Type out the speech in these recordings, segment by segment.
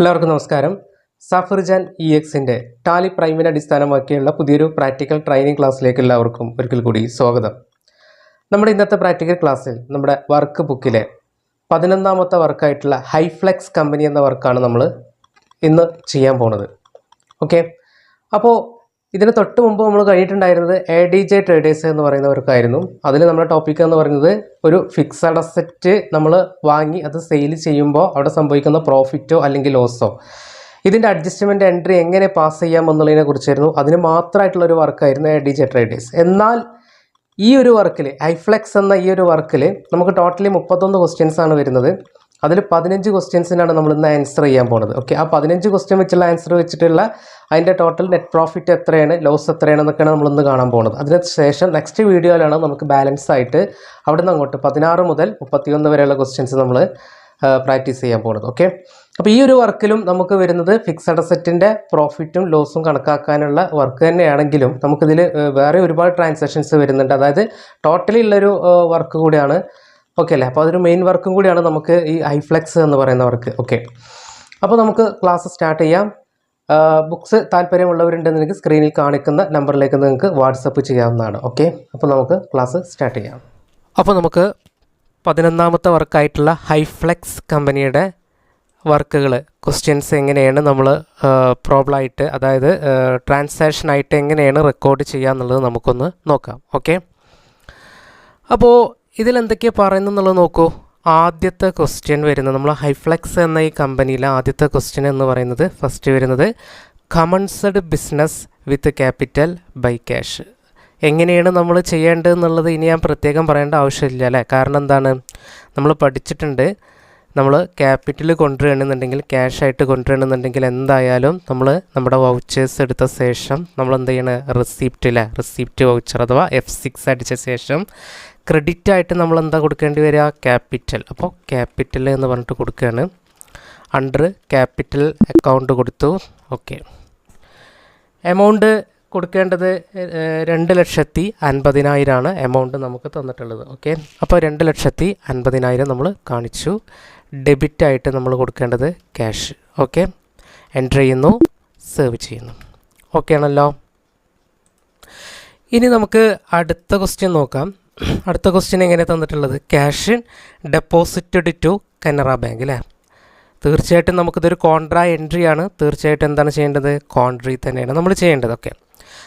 എല്ലാവർക്കും നമസ്കാരം. സഫർജാൻ ഇ എക്സിന്റെ ടാലി പ്രൈമിനെ അടിസ്ഥാനമാക്കിയുള്ള പുതിയൊരു പ്രാക്ടിക്കൽ ട്രെയിനിങ് ക്ലാസ്സിലേക്ക് എല്ലാവർക്കും ഒരിക്കൽ കൂടി സ്വാഗതം. നമ്മുടെ ഇന്നത്തെ പ്രാക്ടിക്കൽ ക്ലാസ്സിൽ നമ്മുടെ വർക്ക് ബുക്കിലെ പതിനൊന്നാമത്തെ വർക്കായിട്ടുള്ള ഹൈഫ്ലെക്സ് കമ്പനി എന്ന വർക്കാണ് നമ്മൾ ഇന്ന് ചെയ്യാൻ പോണത്. ഓക്കെ? അപ്പോൾ ഇതിന് തൊട്ട് മുമ്പ് നമ്മൾ കഴിഞ്ഞിട്ടുണ്ടായിരുന്നത് എ ഡി ജെ ട്രേഡേഴ്സ് എന്ന് പറയുന്നവർക്കായിരുന്നു. അതിൽ നമ്മുടെ ടോപ്പിക് എന്ന് പറയുന്നത് ഒരു ഫിക്സഡ് അസറ്റ് നമ്മൾ വാങ്ങി അത് സെയിൽ ചെയ്യുമ്പോൾ അവിടെ സംഭവിക്കുന്ന പ്രോഫിറ്റോ അല്ലെങ്കിൽ ലോസോ ഇതിന്റെ അഡ്ജസ്റ്റ്മെന്റ് എൻട്രി എങ്ങനെ പാസ് ചെയ്യാം എന്നുള്ളതിനെ കുറിച്ചായിരുന്നു. അതിന് മാത്രമായിട്ടുള്ള ഒരു വർക്കായിരുന്നു എ ഡി ജെ ട്രേഡേഴ്സ് എന്നാൽ ഈ ഒരു വർക്കിൽ ഐഫ്ലെക്സ് എന്ന ഈ ഒരു വർക്കിൽ നമുക്ക് ടോട്ടലി മുപ്പത്തൊന്ന് ക്വസ്റ്റ്യൻസ് ആണ് വരുന്നത്. അതിൽ പതിനഞ്ച് ക്വസ്റ്റ്യൻസിനാണ് നമ്മൾ ഇന്ന് ആൻസർ ചെയ്യാൻ പോണത്. ഓക്കെ ആ പതിനഞ്ച് ക്വസ്റ്റ്യൻ വെച്ചുള്ള ആൻസർ വെച്ചിട്ടുള്ള അതിന്റെ ടോട്ടൽ നെറ്റ് പ്രോഫിറ്റ് എത്രയാണ് ലോസ് എത്രയാണെന്നൊക്കെയാണ് നമ്മൾ ഇന്ന് കാണാൻ പോകുന്നത് അതിന് ശേഷം നെക്സ്റ്റ് വീഡിയോയിലാണ് നമുക്ക് ബാലൻസ് ആയിട്ട് അവിടെ നിന്ന് അങ്ങോട്ട് പതിനാറ് മുതൽ മുപ്പത്തിയൊന്ന് വരെയുള്ള ക്വസ്റ്റ്യൻസ് നമ്മൾ പ്രാക്ടീസ് ചെയ്യാൻ പോകുന്നത് ഓക്കെ അപ്പോൾ ഈ ഒരു വർക്കിലും നമുക്ക് വരുന്നത് ഫിക്സഡ് അസറ്റിന്റെ പ്രോഫിറ്റും ലോസും കണക്കാക്കാനുള്ള വർക്ക് തന്നെയാണെങ്കിലും നമുക്കിതിൽ വേറെ ഒരുപാട് ട്രാൻസാക്ഷൻസ് വരുന്നുണ്ട്. അതായത് ടോട്ടലി ഉള്ളൊരു വർക്ക് കൂടിയാണ് ഓക്കെ അല്ലേ? അപ്പോൾ അതൊരു മെയിൻ വർക്കും കൂടിയാണ് നമുക്ക് ഈ ഐഫ്ലെക്സ് എന്ന് പറയുന്ന വർക്ക് ഓക്കെ അപ്പോൾ നമുക്ക് ക്ലാസ് സ്റ്റാർട്ട് ചെയ്യാം. ബുക്സ് താല്പര്യമുള്ളവരുണ്ടെന്നുണ്ടെങ്കിൽ സ്ക്രീനിൽ കാണിക്കുന്ന നമ്പറിലേക്ക് നിങ്ങൾക്ക് വാട്സപ്പ് ചെയ്യാവുന്നതാണ്. ഓക്കെ അപ്പോൾ നമുക്ക് ക്ലാസ് സ്റ്റാർട്ട് ചെയ്യാം. അപ്പോൾ നമുക്ക് പതിനൊന്നാമത്തെ വർക്കായിട്ടുള്ള ഹൈഫ്ലെക്സ് കമ്പനിയുടെ വർക്കുകൾ ക്വസ്റ്റ്യൻസ് എങ്ങനെയാണ് നമ്മൾ പ്രോബ്ലമായിട്ട് അതായത് ട്രാൻസാക്ഷനായിട്ട് എങ്ങനെയാണ് റെക്കോർഡ് ചെയ്യുക എന്നുള്ളത് നമുക്കൊന്ന് നോക്കാം. ഓക്കെ അപ്പോൾ ഇതിലെന്തൊക്കെയാണ് പറയുന്നത് എന്നുള്ളത് നോക്കൂ. ആദ്യത്തെ ക്വസ്റ്റ്യൻ വരുന്നത് നമ്മൾ ഹൈഫ്ലെക്സ് എന്ന ഈ കമ്പനിയിലെ ആദ്യത്തെ ക്വസ്റ്റ്യൻ എന്ന് പറയുന്നത് ഫസ്റ്റ് വരുന്നത് commenced business with capital by cash എങ്ങനെയാണ് നമ്മൾ ചെയ്യേണ്ടത് എന്നുള്ളത് ഇനി ഞാൻ പ്രത്യേകം പറയേണ്ട ആവശ്യമില്ല അല്ലേ? കാരണം എന്താണ്? നമ്മൾ പഠിച്ചിട്ടുണ്ട്. നമ്മൾ ക്യാപിറ്റൽ കൊണ്ടുവരണമെന്നുണ്ടെങ്കിൽ ക്യാഷ് ആയിട്ട് കൊണ്ടുവരണമെന്നുണ്ടെങ്കിൽ എന്തായാലും നമ്മൾ നമ്മുടെ വൗച്ചേഴ്സ് എടുത്ത ശേഷം നമ്മൾ എന്ത് ചെയ്യണം? റെസിപ്റ്റ് അല്ലേ? റെസിപ്റ്റ് വൗച്ചർ അഥവാ എഫ് സിക്സ് അടിച്ച ശേഷം ക്രെഡിറ്റ് ആയിട്ട് നമ്മൾ എന്താ കൊടുക്കേണ്ടി വരിക? ക്യാപിറ്റൽ. അപ്പോൾ ക്യാപിറ്റൽ എന്ന് പറഞ്ഞിട്ട് കൊടുക്കുകയാണ്. അണ്ടർ ക്യാപിറ്റൽ അക്കൗണ്ട് കൊടുത്തു. ഓക്കെ. എമൗണ്ട് കൊടുക്കേണ്ടത് രണ്ട് ലക്ഷത്തി അൻപതിനായിരമാണ് എമൗണ്ട് നമുക്ക് തന്നിട്ടുള്ളത്. ഓക്കെ. അപ്പോൾ രണ്ട് ലക്ഷത്തി അൻപതിനായിരം നമ്മൾ കാണിച്ചു. ഡെബിറ്റ് ആയിട്ട് നമ്മൾ കൊടുക്കേണ്ടത് ക്യാഷ്. ഓക്കെ. എന്റർ ചെയ്യുന്നു. സേവ് ചെയ്യുന്നു. ഓക്കെ ആണല്ലോ. ഇനി നമുക്ക് അടുത്ത ക്വസ്റ്റ്യൻ നോക്കാം. അടുത്ത ക്വസ്റ്റ്യൻ എങ്ങനെ തന്നിട്ടുള്ളത്? Cash deposited to Canara bank അല്ലേ തീർച്ചയായിട്ടും നമുക്കിതൊരു കോൺട്രാ എൻട്രി ആണ്. തീർച്ചയായിട്ടും എന്താണ് ചെയ്യേണ്ടത്? കോൺട്രി തന്നെയാണ് നമ്മൾ ചെയ്യേണ്ടത്. ഓക്കെ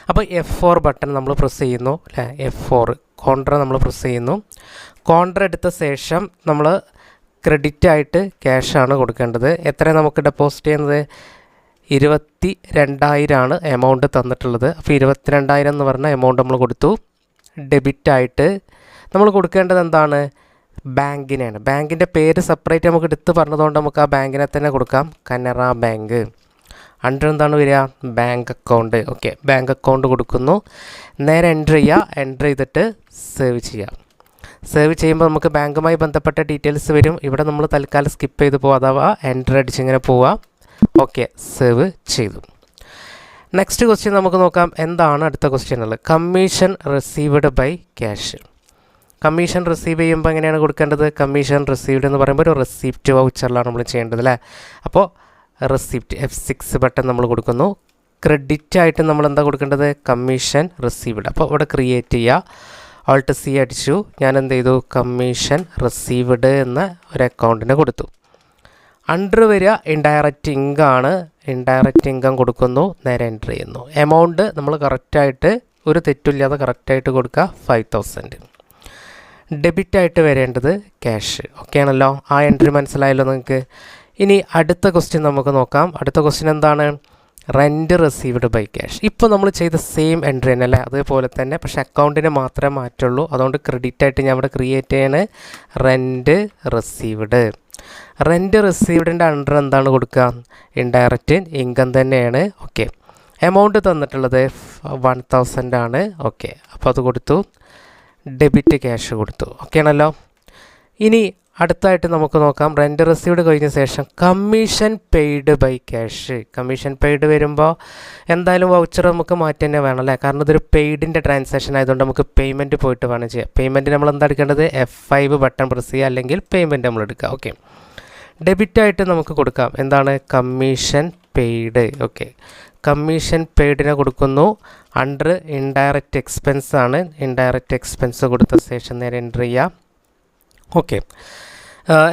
അപ്പോൾ എഫ് ഫോർ ബട്ടൺ നമ്മൾ പ്രസ് ചെയ്യുന്നു അല്ലേ എഫ് ഫോർ കോൺട്ര നമ്മൾ പ്രസ് ചെയ്യുന്നു. കോൺട്ര എടുത്ത ശേഷം നമ്മൾ ക്രെഡിറ്റ് ആയിട്ട് ക്യാഷാണ് കൊടുക്കേണ്ടത്. എത്ര നമുക്ക് ഡെപ്പോസിറ്റ് ചെയ്യുന്നത്? ഇരുപത്തി രണ്ടായിരമാണ് എമൗണ്ട് തന്നിട്ടുള്ളത്. അപ്പോൾ ഇരുപത്തി രണ്ടായിരം എന്ന് പറഞ്ഞ എമൗണ്ട് നമ്മൾ കൊടുത്തു. ഡെബിറ്റായിട്ട് നമ്മൾ കൊടുക്കേണ്ടത് എന്താണ്? ബാങ്കിനെയാണ്. ബാങ്കിന്റെ പേര് സെപ്പറേറ്റ് നമുക്ക് എടുത്ത് പറഞ്ഞതുകൊണ്ട് നമുക്ക് ആ ബാങ്കിനെ തന്നെ കൊടുക്കാം. കനറ ബാങ്ക്. അണ്ടർ എന്താണ് വരിക? Bank account okay bank account കൊടുക്കുന്നു. നേരെ എന്റർ ചെയ്യുക. എന്റർ ചെയ്തിട്ട് സേവ് ചെയ്യുക. സേവ് ചെയ്യുമ്പോൾ നമുക്ക് ബാങ്കുമായി ബന്ധപ്പെട്ട ഡീറ്റെയിൽസ് വരും. ഇവിടെ നമ്മൾ തൽക്കാലം സ്കിപ്പ് ചെയ്ത് പോകാം അഥവാ എന്റർ അടിച്ച് ഇങ്ങനെ പോവാം. ഓക്കെ സേവ് ചെയ്തു. നെക്സ്റ്റ് ക്വസ്റ്റ്യൻ നമുക്ക് നോക്കാം. എന്താണ് അടുത്ത ക്വസ്റ്റ്യൻ ഉള്ളത്? Commission received by cash commission receive ചെയ്യുമ്പോൾ എങ്ങനെയാണ് കൊടുക്കേണ്ടത്? കമ്മീഷൻ റിസീവ്ഡ് എന്ന് പറയുമ്പോൾ ഒരു റെസിപ്റ്റ് വൗച്ചറിലാണ് നമ്മൾ ചെയ്യേണ്ടത് അല്ലേ? അപ്പോൾ റെസിപ്റ്റ് എഫ് സിക്സ് ബട്ടൺ നമ്മൾ കൊടുക്കുന്നു. ക്രെഡിറ്റ് ആയിട്ട് നമ്മൾ എന്താ കൊടുക്കേണ്ടത്? കമ്മീഷൻ റിസീവ്ഡ് അപ്പോൾ ഇവിടെ ക്രിയേറ്റ് ചെയ്യുക ഓൾട്ട് സി അടിച്ചു. ഞാൻ എന്ത് ചെയ്തു കമ്മീഷൻ റിസീവ്ഡ് എന്ന ഒരു അക്കൗണ്ടിന് കൊടുത്തു. അണ്ടർ വരിക ഇൻഡയറക്റ്റ് ഇങ്കാണ് ഇൻഡയറക്റ്റ് ഇൻകം കൊടുക്കുന്നു നേരെ എന്റർ ചെയ്യുന്നു. എമൗണ്ട് നമ്മൾ കറക്റ്റായിട്ട് ഒരു തെറ്റില്ലാതെ കറക്റ്റായിട്ട് കൊടുക്കുക ഫൈവ് തൗസൻഡ് ഡെബിറ്റായിട്ട് വരേണ്ടത് ക്യാഷ് ഓക്കെ ആണല്ലോ? ആ എൻട്രി മനസ്സിലായല്ലോ നിങ്ങൾക്ക് ഇനി അടുത്ത ക്വസ്റ്റ്യൻ നമുക്ക് നോക്കാം. അടുത്ത ക്വസ്റ്റ്യൻ എന്താണ്? റെന്റ് റിസീവ്ഡ് ബൈ ക്യാഷ് ഇപ്പോൾ നമ്മൾ ചെയ്ത സെയിം എൻട്രി തന്നെ അല്ലേ? അതേപോലെ തന്നെ പക്ഷേ അക്കൗണ്ടിനെ മാത്രമേ മാറ്റുള്ളൂ. അതുകൊണ്ട് ക്രെഡിറ്റ് ആയിട്ട് ഞാൻ ഇവിടെ ക്രിയേറ്റ് ചെയ്യാണ്. റെന്റ് റിസീവ്ഡ് റെന്റ് റിസീവ്ഡിന്റെ അണ്ടർ എന്താണ് കൊടുക്കുക ഇൻഡയറക്റ്റ് ഇൻകം തന്നെയാണ്. ഓക്കെ എമൗണ്ട് തന്നിട്ടുള്ളത് വൺ തൗസൻഡ് ആണ്. ഓക്കെ അപ്പോൾ അത് കൊടുത്തു. ഡെബിറ്റ് ക്യാഷ് കൊടുത്തു. ഓക്കെ ആണല്ലോ? ഇനി അടുത്തായിട്ട് നമുക്ക് നോക്കാം. റെന്റ് റിസീവ്ഡ് കഴിഞ്ഞ ശേഷം commission paid by cash commission paid വരുമ്പോൾ എന്തായാലും വൗച്ചർ നമുക്ക് മാറ്റി തന്നെ വേണം അല്ലേ? കാരണം ഇതൊരു പെയ്ഡിന്റെ ട്രാൻസാക്ഷൻ ആയതുകൊണ്ട് നമുക്ക് പേയ്മെന്റ് പോയിട്ട് വേണം ചെയ്യാം. പേയ്മെന്റ് നമ്മൾ എന്താ എടുക്കേണ്ടത്? എഫ് ഫൈവ് ബട്ടൺ പ്രസ് ചെയ്യുക അല്ലെങ്കിൽ പേയ്മെന്റ് നമ്മൾ എടുക്കുക. ഓക്കെ ഡെബിറ്റായിട്ട് നമുക്ക് കൊടുക്കാം. എന്താണ്? കമ്മീഷൻ പെയ്ഡ് ഓക്കെ കമ്മീഷൻ പെയ്ഡിനെ കൊടുക്കുന്നു. അണ്ടർ ഇൻഡയറക്റ്റ് എക്സ്പെൻസ് ആണ്. ഇൻഡയറക്റ്റ് എക്സ്പെൻസ് കൊടുത്ത ശേഷം നേരെ എന്റർ ചെയ്യാം. ഓക്കെ.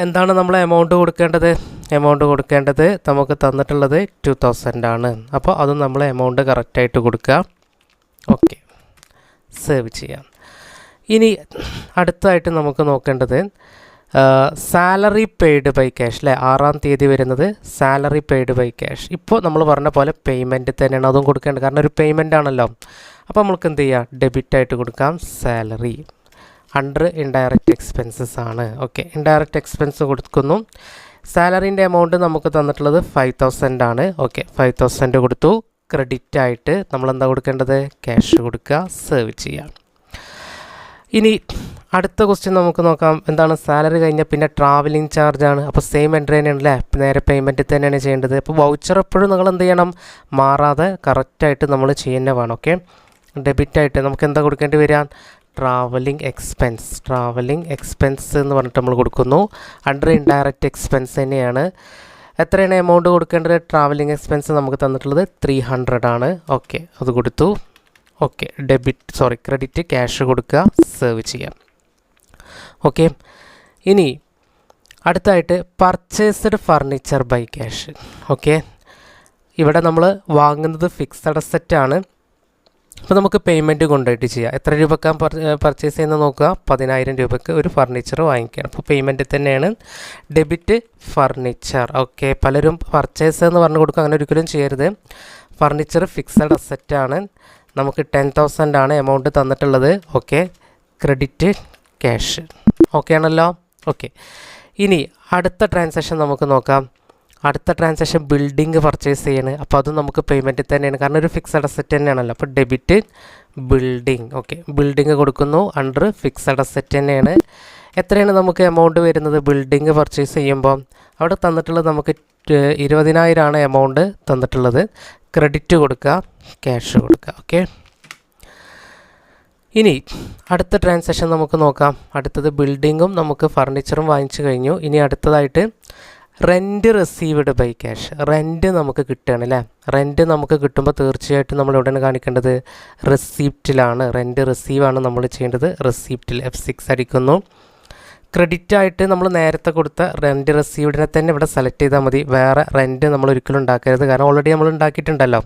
എന്താണ് നമ്മൾ എമൗണ്ട് കൊടുക്കേണ്ടത്? എമൗണ്ട് കൊടുക്കേണ്ടത് നമുക്ക് തന്നിട്ടുള്ളത് ടു തൗസൻഡ് ആണ്. അപ്പോൾ അത് നമ്മൾ എമൗണ്ട് കറക്റ്റായിട്ട് കൊടുക്കുക. ഓക്കെ. സേവ് ചെയ്യാം ഇനി അടുത്തായിട്ട് നമുക്ക് നോക്കേണ്ടത് സാലറി പെയ്ഡ് ബൈ ക്യാഷ് അല്ലേ ആറാം തീയതി വരുന്നത് സാലറി പെയ്ഡ് ബൈ ക്യാഷ് ഇപ്പോൾ നമ്മൾ പറഞ്ഞ പോലെ പേയ്മെന്റ് തന്നെയാണ് അതും കൊടുക്കേണ്ടത്. കാരണം ഒരു പേയ്മെന്റ് ആണല്ലോ. അപ്പോൾ നമുക്ക് എന്ത് ചെയ്യാം? ഡെബിറ്റായിട്ട് കൊടുക്കാം. സാലറി അണ്ടർ ഇൻഡയറക്റ്റ് എക്സ്പെൻസസ് ആണ്. ഓക്കെ ഇൻഡയറക്റ്റ് എക്സ്പെൻസ് കൊടുക്കുന്നു. സാലറിന്റെ എമൗണ്ട് നമുക്ക് തന്നിട്ടുള്ളത് ഫൈവ് തൗസൻഡ് ആണ്. ഓക്കെ ഫൈവ് തൗസൻഡ് കൊടുത്തു. ക്രെഡിറ്റ് ആയിട്ട് നമ്മൾ എന്താ കൊടുക്കേണ്ടത്? ക്യാഷ് കൊടുക്കുക സേവ് ചെയ്യാം ഇനി അടുത്ത ക്വസ്റ്റ്യൻ നമുക്ക് നോക്കാം. എന്താണ്? സാലറി കഴിഞ്ഞാൽ പിന്നെ ട്രാവലിംഗ് ചാർജ് ആണ്. അപ്പോൾ സെയിം എൻട്രി തന്നെയാണ് അല്ലേ നേരെ പേയ്മെന്റ് തന്നെയാണ് ചെയ്യേണ്ടത്. അപ്പോൾ വൗച്ചർ എപ്പോഴും നിങ്ങൾ എന്ത് ചെയ്യണം? മാറാതെ കറക്റ്റായിട്ട് നമ്മൾ ചെയ്യുന്ന വേണം ഓക്കെ ഡെബിറ്റായിട്ട് നമുക്ക് എന്താ കൊടുക്കേണ്ടി വരിക? ട്രാവലിംഗ് എക്സ്പെൻസ് ട്രാവലിംഗ് എക്സ്പെൻസ് എന്ന് പറഞ്ഞിട്ട് നമ്മൾ കൊടുക്കുന്നു. അണ്ടർ ഇൻഡയറക്റ്റ് എക്സ്പെൻസ് തന്നെയാണ്. എത്രയാണ് എമൗണ്ട് കൊടുക്കേണ്ടത്? ട്രാവലിംഗ് എക്സ്പെൻസ് നമുക്ക് തന്നിട്ടുള്ളത് ത്രീ ഹൺഡ്രഡ് ആണ്. ഓക്കെ അത് കൊടുത്തു. Okay debit sorry credit cash കൊടുക്കുക സേവ് ചെയ്യാം. ഓക്കെ ഇനി അടുത്തായിട്ട് purchased furniture by cash okay ഇവിടെ നമ്മൾ വാങ്ങുന്നത് ഫിക്സഡ് അസറ്റാണ് അപ്പോൾ നമുക്ക് പേയ്മെന്റ് കൊണ്ടുപോയിട്ട് ചെയ്യാം. എത്ര രൂപക്കാൻ പർച്ചേസ് ചെയ്യുന്ന നോക്കുക. പതിനായിരം രൂപയ്ക്ക് ഒരു ഫർണിച്ചർ വാങ്ങിക്കണം അപ്പോൾ പേയ്മെന്റ് തന്നെയാണ് ഡെബിറ്റ് ഫർണിച്ചർ ഓക്കെ പലരും പർച്ചേസ് എന്ന് പറഞ്ഞു കൊടുക്കുക അങ്ങനെ ഒരിക്കലും ചെയ്യരുത്. ഫർണിച്ചർ ഫിക്സഡ് അസറ്റാണ് നമുക്ക് ടെൻ തൗസൻഡ് ആണ് എമൗണ്ട് തന്നിട്ടുള്ളത്. ഓക്കെ ക്രെഡിറ്റ് ക്യാഷ് ഓക്കെ ആണല്ലോ? ഓക്കെ ഇനി അടുത്ത ട്രാൻസാക്ഷൻ നമുക്ക് നോക്കാം. അടുത്ത ട്രാൻസാക്ഷൻ ബിൽഡിംഗ് പർച്ചേസ് ചെയ്യണം. അപ്പോൾ അതും നമുക്ക് പേയ്മെന്റ് തന്നെയാണ്. കാരണം ഒരു ഫിക്സഡ് അസറ്റ് തന്നെയാണല്ലോ. അപ്പോൾ ഡെബിറ്റ് ബിൽഡിംഗ് ഓക്കെ ബിൽഡിംഗ് കൊടുക്കുന്നു. അണ്ടർ ഫിക്സഡ് അസറ്റ് തന്നെയാണ്. എത്രയാണ് നമുക്ക് എമൗണ്ട് വരുന്നത് ബിൽഡിംഗ് പർച്ചേസ് ചെയ്യുമ്പോൾ അവിടെ തന്നിട്ടുള്ളത് നമുക്ക് ഇരുപതിനായിരമാണ് എമൗണ്ട് തന്നിട്ടുള്ളത്. ക്രെഡിറ്റ് കൊടുക്കുക ക്യാഷ് കൊടുക്കുക. ഓക്കെ ഇനി അടുത്ത ട്രാൻസാക്ഷൻ നമുക്ക് നോക്കാം. അടുത്തത് ബിൽഡിങ്ങും നമുക്ക് ഫർണിച്ചറും വാങ്ങിച്ചു കഴിഞ്ഞു. ഇനി അടുത്തതായിട്ട് rent received by cash rent നമുക്ക് കിട്ടുകയാണ് അല്ലേ? റെന്റ് നമുക്ക് കിട്ടുമ്പോൾ തീർച്ചയായിട്ടും നമ്മൾ എവിടെയാണ് കാണിക്കേണ്ടത്? റെസിപ്റ്റിലാണ് റെന്റ് റിസീവാണ് നമ്മൾ ചെയ്യേണ്ടത്. റെസിപ്റ്റിൽ എഫ് സിക്സ് അടിക്കുന്നു. ക്രെഡിറ്റ് ആയിട്ട് നമ്മൾ നേരത്തെ കൊടുത്ത റെന്റ് റിസീവ്ഡിനെ തന്നെ ഇവിടെ സെലക്ട് ചെയ്താൽ മതി. വേറെ റെന്റ് നമ്മൾ ഒരിക്കലും ഉണ്ടാക്കരുത്. കാരണം ഓൾറെഡി നമ്മൾ ഉണ്ടാക്കിയിട്ടുണ്ടല്ലോ.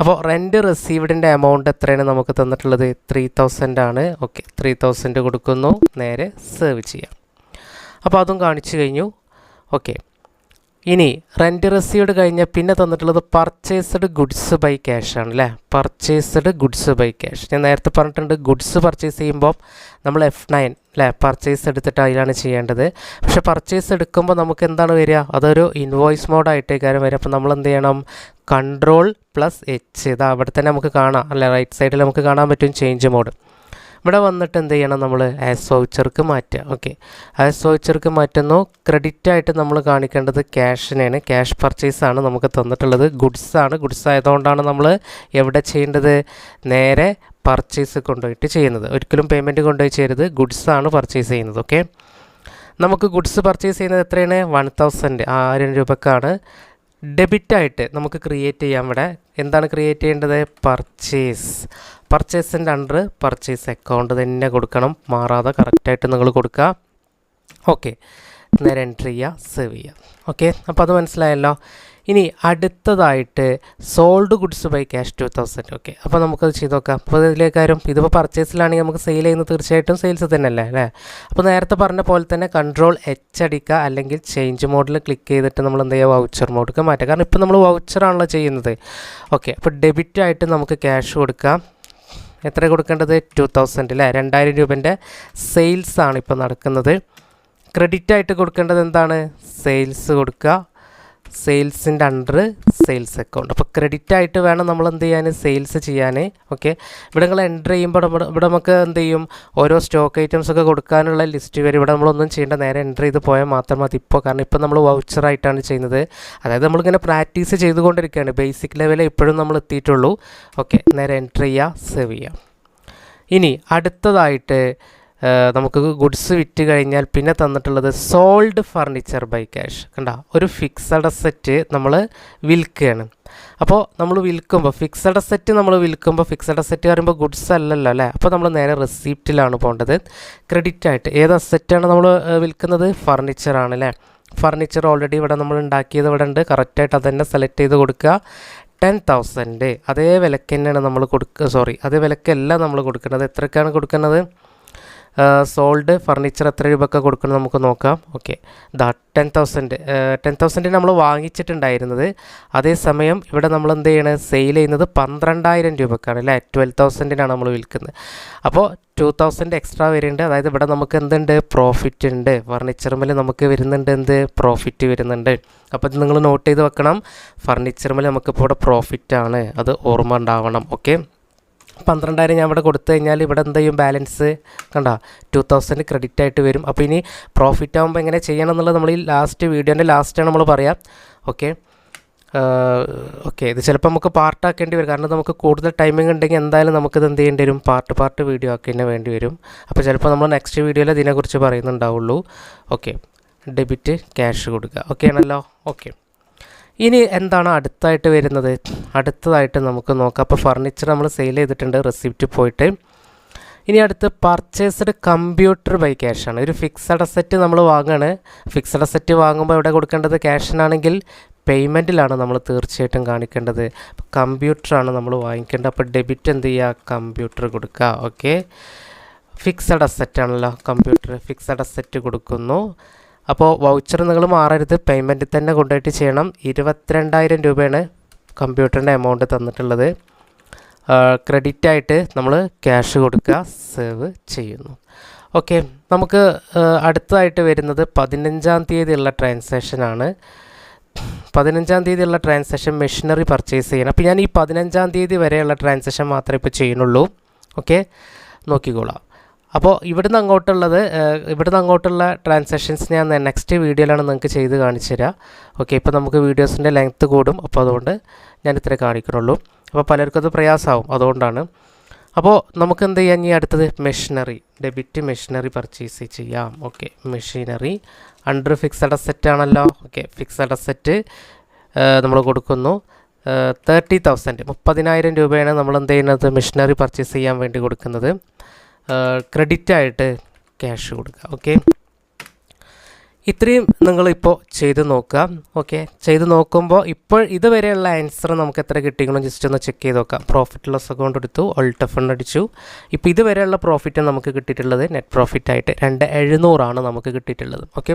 അപ്പോൾ റെന്റ് റിസീവ്ഡിന്റെ എമൗണ്ട് എത്രയാണ് നമുക്ക് തന്നിട്ടുള്ളത്? ത്രീ തൗസൻഡ് ആണ്. ഓക്കെ ത്രീ തൗസൻഡ് കൊടുക്കുന്നു. നേരെ സേവ് ചെയ്യാം. അപ്പോൾ അതും കാണിച്ചു കഴിഞ്ഞു. ഓക്കെ ഇനി റെന്റ് റെസീവ്ഡ് കഴിഞ്ഞ പിന്നെ തന്നിട്ടുള്ളത് പർച്ചേസ്ഡ് ഗുഡ്സ് ബൈ ക്യാഷ് ആണ് അല്ലേ പർച്ചേസ്ഡ് ഗുഡ്സ് ബൈ ക്യാഷ് ഞാൻ നേരത്തെ പറഞ്ഞിട്ടുണ്ട് ഗുഡ്സ് പർച്ചേസ് ചെയ്യുമ്പോൾ നമ്മൾ എഫ് നയൻ അല്ലേ പർച്ചേസ് എടുത്തിട്ട് അതിലാണ് ചെയ്യേണ്ടത്. പക്ഷേ പർച്ചേസ് എടുക്കുമ്പോൾ നമുക്ക് എന്താണ് വരിക? അതൊരു ഇൻവോയ്സ് മോഡായിട്ടേ കാര്യം വരിക. അപ്പോൾ നമ്മൾ എന്ത് ചെയ്യണം? കൺട്രോൾ പ്ലസ് എച്ച് ഇതാ അവിടെ തന്നെ നമുക്ക് കാണാം. അല്ലേ? റൈറ്റ് സൈഡിൽ നമുക്ക് കാണാൻ പറ്റും ചേഞ്ച് മോഡ് ഇവിടെ വന്നിട്ട് എന്ത് ചെയ്യണം നമ്മൾ ആസ് വൗച്ചർക്ക് മാറ്റുക. ഓക്കെ ആസ് വൗച്ചർക്ക് മാറ്റുന്നു. ക്രെഡിറ്റ് ആയിട്ട് നമ്മൾ കാണിക്കേണ്ടത് ക്യാഷിനെയാണ് ക്യാഷ് പർച്ചേസാണ് നമുക്ക് തന്നിട്ടുള്ളത്. ഗുഡ്സാണ് ഗുഡ്സ് ആയതുകൊണ്ടാണ് നമ്മൾ എവിടെ ചെയ്യേണ്ടത്? നേരെ പർച്ചേസ് കൊണ്ടുപോയിട്ട് ചെയ്യുന്നത്. ഒരിക്കലും പേയ്മെന്റ് കൊണ്ടുപോയി ചെയ്യരുത്. ഗുഡ്സാണ് പർച്ചേസ് ചെയ്യുന്നത്. ഓക്കെ നമുക്ക് ഗുഡ്സ് പർച്ചേസ് ചെയ്യുന്നത് എത്രയാണ്? വൺ തൗസൻഡ് ആയിരം രൂപക്കാണ്. ഡെബിറ്റായിട്ട് നമുക്ക് ക്രിയേറ്റ് ചെയ്യാം ഇവിടെ. എന്താണ് ക്രിയേറ്റ് ചെയ്യേണ്ടത്? പർച്ചേസ് പർച്ചേസിന്റെ അണ്ടർ പർച്ചേസ് അക്കൗണ്ട് തന്നെ കൊടുക്കണം. മാറാതെ കറക്റ്റായിട്ട് നിങ്ങൾ കൊടുക്കുക ഓക്കെ നേരെ എൻട്രി ചെയ്യുക സേവ് ചെയ്യുക ഓക്കെ അപ്പോൾ അത് മനസ്സിലായല്ലോ? ഇനി അടുത്തതായിട്ട് sold goods by cash two thousand okay അപ്പോൾ നമുക്കത് ചെയ്ത് നോക്കാം. അപ്പോൾ ഇതിലേക്കാരും ഇതിപ്പോൾ പർച്ചേസിലാണെങ്കിൽ നമുക്ക് സെയിൽ ചെയ്യുന്നത് തീർച്ചയായിട്ടും സെയിൽസ് തന്നെയല്ലേ? അല്ലേ? അപ്പോൾ നേരത്തെ പറഞ്ഞ പോലെ തന്നെ കൺട്രോൾ എച്ച് അടിക്കുക അല്ലെങ്കിൽ ചേഞ്ച് മോഡിൽ ക്ലിക്ക് ചെയ്തിട്ട് നമ്മൾ എന്ത് ചെയ്യുക? വൗച്ചർ മോഡിലേക്ക് മാറ്റുക. കാരണം ഇപ്പോൾ നമ്മൾ വൗച്ചറാണല്ലോ ചെയ്യുന്നത്. ഓക്കെ അപ്പോൾ ഡെബിറ്റായിട്ട് നമുക്ക് ക്യാഷ് കൊടുക്കാം. എത്ര കൊടുക്കേണ്ടത്? ടു തൗസൻഡ് അല്ലേ രണ്ടായിരം രൂപേന്റെ സെയിൽസാണ് ഇപ്പോൾ നടക്കുന്നത്. ക്രെഡിറ്റ് ആയിട്ട് കൊടുക്കേണ്ടത് എന്താണ്? സെയിൽസ് കൊടുക്കുക. സെയിൽസിന്റെ അണ്ടർ സെയിൽസ് അക്കൗണ്ട് അപ്പോൾ ക്രെഡിറ്റ് ആയിട്ട് വേണം നമ്മൾ എന്ത് ചെയ്യാൻ സെയിൽസ് ചെയ്യാൻ ഓക്കെ ഇവിടെ നിങ്ങൾ എന്റർ ചെയ്യുമ്പോൾ ഇവിടെ നമുക്ക് എന്ത് ചെയ്യും? ഓരോ സ്റ്റോക്ക് ഐറ്റംസ് ഒക്കെ കൊടുക്കാനുള്ള ലിസ്റ്റ് വരും. ഇവിടെ നമ്മളൊന്നും ചെയ്യേണ്ട നേരെ എന്റർ ചെയ്ത് പോയാൽ മാത്രം മതി ഇപ്പോൾ കാരണം ഇപ്പോൾ നമ്മൾ വൗച്ചറായിട്ടാണ് ചെയ്യുന്നത്. അതായത് നമ്മളിങ്ങനെ പ്രാക്ടീസ് ചെയ്തുകൊണ്ടിരിക്കുകയാണ്. ബേസിക് ലെവലിൽ ഇപ്പോഴും നമ്മൾ എത്തിയിട്ടുള്ളൂ. ഓക്കെ നേരെ എന്റർ ചെയ്യുക സേവ് ചെയ്യുക. ഇനി അടുത്തതായിട്ട് നമുക്ക് ഗുഡ്സ് വിറ്റ് കഴിഞ്ഞാൽ പിന്നെ തന്നിട്ടുള്ളത് സോൾഡ് ഫർണിച്ചർ ബൈ ക്യാഷ്. കണ്ട? ഒരു ഫിക്സഡ് അസറ്റ് നമ്മൾ വിൽക്കുകയാണ്. അപ്പോൾ നമ്മൾ വിൽക്കുമ്പോൾ ഫിക്സഡ് അസറ്റ് നമ്മൾ വിൽക്കുമ്പോൾ ഫിക്സഡ് അസറ്റ് പറയുമ്പോൾ ഗുഡ്സ് അല്ലല്ലോ അല്ലേ? അപ്പോൾ നമ്മൾ നേരെ റെസിപ്റ്റിലാണ് പോകേണ്ടത്. ക്രെഡിറ്റ് ആയിട്ട് ഏത് അസറ്റാണ് നമ്മൾ വിൽക്കുന്നത്? ഫർണിച്ചറാണ് അല്ലേ? ഫർണിച്ചർ ഓൾറെഡി ഇവിടെ നമ്മൾ ഉണ്ടാക്കിയത് ഇവിടെ ഉണ്ട്. കറക്റ്റായിട്ട് അത് സെലക്ട് ചെയ്ത് കൊടുക്കുക. ടെൻ തൗസൻഡ് അതേ വിലക്ക് തന്നെയാണ് നമ്മൾ കൊടുക്കുക സോറി അതേ വിലക്കല്ല നമ്മൾ കൊടുക്കുന്നത്. എത്രക്കാണ് കൊടുക്കുന്നത്? സോൾഡ് ഫർണിച്ചർ എത്ര രൂപയ്ക്ക് കൊടുക്കണം നമുക്ക് നോക്കാം. ഓക്കെ ദാ ടെൻ തൗസൻഡ് ടെൻ തൗസൻഡ് നമ്മൾ വാങ്ങിച്ചിട്ടുണ്ടായിരുന്നത്. അതേസമയം ഇവിടെ നമ്മൾ എന്ത് ചെയ്യണം? സെയിൽ ചെയ്യുന്നത് പന്ത്രണ്ടായിരം രൂപക്കാണ് അല്ലേ? ട്വൽവ് തൗസൻഡിനാണ് നമ്മൾ വിൽക്കുന്നത്. അപ്പോൾ ടു തൗസൻഡ് എക്സ്ട്രാ വരുന്നുണ്ട്. അതായത് ഇവിടെ നമുക്ക് എന്തുണ്ട്? പ്രോഫിറ്റ് ഉണ്ട്. ഫർണിച്ചറുമിൽ നമുക്ക് വരുന്നുണ്ട് എന്ത്? പ്രോഫിറ്റ് വരുന്നുണ്ട്. അപ്പോൾ ഇത് നിങ്ങൾ നോട്ട് ചെയ്ത് വെക്കണം. ഫർണിച്ചറുമിൽ നമുക്കിപ്പോൾ ഇവിടെ പ്രോഫിറ്റാണ് അത് ഓർമ്മ ഉണ്ടാവണം. ഓക്കെ പന്ത്രണ്ടായിരം ഞാൻ ഇവിടെ കൊടുത്തു കഴിഞ്ഞാൽ ഇവിടെ എന്ത് ചെയ്യും? ബാലൻസ് കണ്ടോ? ടു തൗസൻഡ് ക്രെഡിറ്റ് ആയിട്ട് വരും. അപ്പോൾ ഇനി പ്രോഫിറ്റ് ആകുമ്പോൾ എങ്ങനെ ചെയ്യണം എന്നുള്ളത് നമ്മൾ ഈ ലാസ്റ്റ് വീഡിയോന്റെ ലാസ്റ്റാണ് നമ്മൾ പറയാം. ഓക്കെ ഓക്കെ ഇത് ചിലപ്പോൾ നമുക്ക് പാർട്ടാക്കേണ്ടി വരും. കാരണം നമുക്ക് കൂടുതൽ ടൈമിംഗ് ഉണ്ടെങ്കിൽ എന്തായാലും നമുക്കിത് എന്ത് ചെയ്യേണ്ടി വരും? പാർട്ട് പാർട്ട് വീഡിയോ ആക്കി തന്നെ വേണ്ടി വരും. അപ്പോൾ ചിലപ്പോൾ നമ്മൾ നെക്സ്റ്റ് വീഡിയോയിൽ ഇതിനെക്കുറിച്ച് പറയുന്നുണ്ടാവുള്ളൂ. ഓക്കെ ഡെബിറ്റ് ക്യാഷ് കൊടുക്കുക. ഓക്കെ ആണല്ലോ? ഓക്കെ ഇനി എന്താണ് അടുത്തായിട്ട് വരുന്നത്? അടുത്തതായിട്ട് നമുക്ക് നോക്കാം. അപ്പോൾ ഫർണിച്ചർ നമ്മൾ സെയിൽ ചെയ്തിട്ടുണ്ട് റെസിപ്റ്റ് പോയിട്ട്. ഇനി അടുത്ത് പർച്ചേസ്ഡ് കമ്പ്യൂട്ടർ ബൈ ക്യാഷാണ് ഒരു ഫിക്സഡ് അസറ്റ് നമ്മൾ വാങ്ങുകയാണ് ഫിക്സഡ് അസറ്റ് വാങ്ങുമ്പോൾ ഇവിടെ കൊടുക്കേണ്ടത്? ക്യാഷിനാണെങ്കിൽ പേയ്മെന്റിലാണ് നമ്മൾ തീർച്ചയായിട്ടും കാണിക്കേണ്ടത്. കമ്പ്യൂട്ടറാണ് നമ്മൾ വാങ്ങിക്കേണ്ടത്. അപ്പോൾ ഡെബിറ്റ് എന്ത് ചെയ്യുക? കമ്പ്യൂട്ടർ കൊടുക്കുക. ഓക്കെ ഫിക്സഡ് അസറ്റ് ആണല്ലോ കമ്പ്യൂട്ടർ ഫിക്സഡ് അസറ്റ് കൊടുക്കുന്നു. അപ്പോൾ വൗച്ചർ നിങ്ങൾ മാറരുത്. പേയ്മെന്റ് തന്നെ കൊണ്ടുപോയിട്ട് ചെയ്യണം. ഇരുപത്തിരണ്ടായിരം രൂപയാണ് കമ്പ്യൂട്ടറിന്റെ എമൗണ്ട് തന്നിട്ടുള്ളത്. ക്രെഡിറ്റ് ആയിട്ട് നമ്മൾ ക്യാഷ് കൊടുക്കുക. സേവ് ചെയ്യുന്നു. ഓക്കെ നമുക്ക് അടുത്തതായിട്ട് വരുന്നത് പതിനഞ്ചാം തീയതിയുള്ള ട്രാൻസാക്ഷനാണ് പതിനഞ്ചാം തീയതിയുള്ള ട്രാൻസാക്ഷൻ മെഷീനറി പർച്ചേസ് ചെയ്യണം. അപ്പോൾ ഞാൻ ഈ പതിനഞ്ചാം തീയതി വരെയുള്ള ട്രാൻസാക്ഷൻ മാത്രമേ ഇപ്പോൾ ചെയ്യുന്നുള്ളൂ. ഓക്കെ നോക്കിക്കോളാം. അപ്പോൾ ഇവിടുന്ന് അങ്ങോട്ടുള്ളത് ഇവിടുന്ന് അങ്ങോട്ടുള്ള ട്രാൻസാക്ഷൻസ് ഞാൻ നെക്സ്റ്റ് വീഡിയോയിലാണ് നിങ്ങൾക്ക് ചെയ്ത് കാണിച്ചു തരാം. ഓക്കെ ഇപ്പോൾ നമുക്ക് വീഡിയോസിന്റെ ലെങ്ത്ത് കൂടും. അപ്പോൾ അതുകൊണ്ട് ഞാൻ ഇത്രേ കാണിക്കുന്നുള്ളൂ. അപ്പോൾ പലർക്കും അത് പ്രയാസമാവും. അതുകൊണ്ടാണ്. അപ്പോൾ നമുക്ക് എന്ത് ചെയ്യാം? ഇനി അടുത്തത് മെഷീനറി ഡെബിറ്റ് മെഷീനറി പർച്ചേസ് ചെയ്യാം. Okay machinery under fixed asset ആണല്ലോ. ഓക്കെ ഫിക്സഡ് അസെറ്റ് നമ്മൾ കൊടുക്കുന്നു. തേർട്ടി തൗസൻഡ് മുപ്പതിനായിരം രൂപയാണ് നമ്മൾ എന്ത് ചെയ്യുന്നത്? മെഷീനറി പർച്ചേസ് ചെയ്യാൻ വേണ്ടി കൊടുക്കുന്നത്. ക്രെഡിറ്റ് ആയിട്ട് ക്യാഷ് കൊടുക്കുക ഓക്കെ ഇത്രയും നിങ്ങളിപ്പോൾ ചെയ്ത് നോക്കുക. ഓക്കെ ചെയ്ത് നോക്കുമ്പോൾ ഇപ്പോൾ ഇതുവരെയുള്ള ആൻസർ നമുക്ക് എത്ര കിട്ടിയെങ്കിലും ജസ്റ്റ് ഒന്ന് ചെക്ക് ചെയ്ത് നോക്കാം. പ്രോഫിറ്റ് ലോസ് അക്കൗണ്ട് എടുത്തു ഓൾട്ട് ഫണ്ട് അടിച്ചു. ഇപ്പോൾ ഇതുവരെയുള്ള പ്രോഫിറ്റ് നമുക്ക് കിട്ടിയിട്ടുള്ളത് നെറ്റ് പ്രോഫിറ്റ് ആയിട്ട് രണ്ട് എഴുന്നൂറാണ് നമുക്ക് കിട്ടിയിട്ടുള്ളത്. ഓക്കെ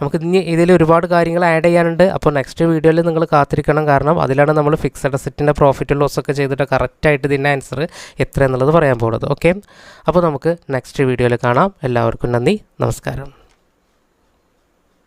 നമുക്ക് ഇനി ഇതിൽ ഒരുപാട് കാര്യങ്ങൾ ആഡ് ചെയ്യാനുണ്ട്. അപ്പോൾ നെക്സ്റ്റ് വീഡിയോയിൽ നിങ്ങൾ കാത്തിരിക്കണം. കാരണം അതിലാണ് നമ്മൾ ഫിക്സഡ് അസറ്റിന്റെ പ്രോഫിറ്റ് ലോസ് ഒക്കെ ചെയ്തിട്ട് കറക്റ്റായിട്ട് ഇതിന്റെ ആൻസർ എത്ര എന്നുള്ളത് പറയാൻ പോകുന്നത്. ഓക്കെ അപ്പോൾ നമുക്ക് നെക്സ്റ്റ് വീഡിയോയിൽ കാണാം. എല്ലാവർക്കും നന്ദി. നമസ്കാരം.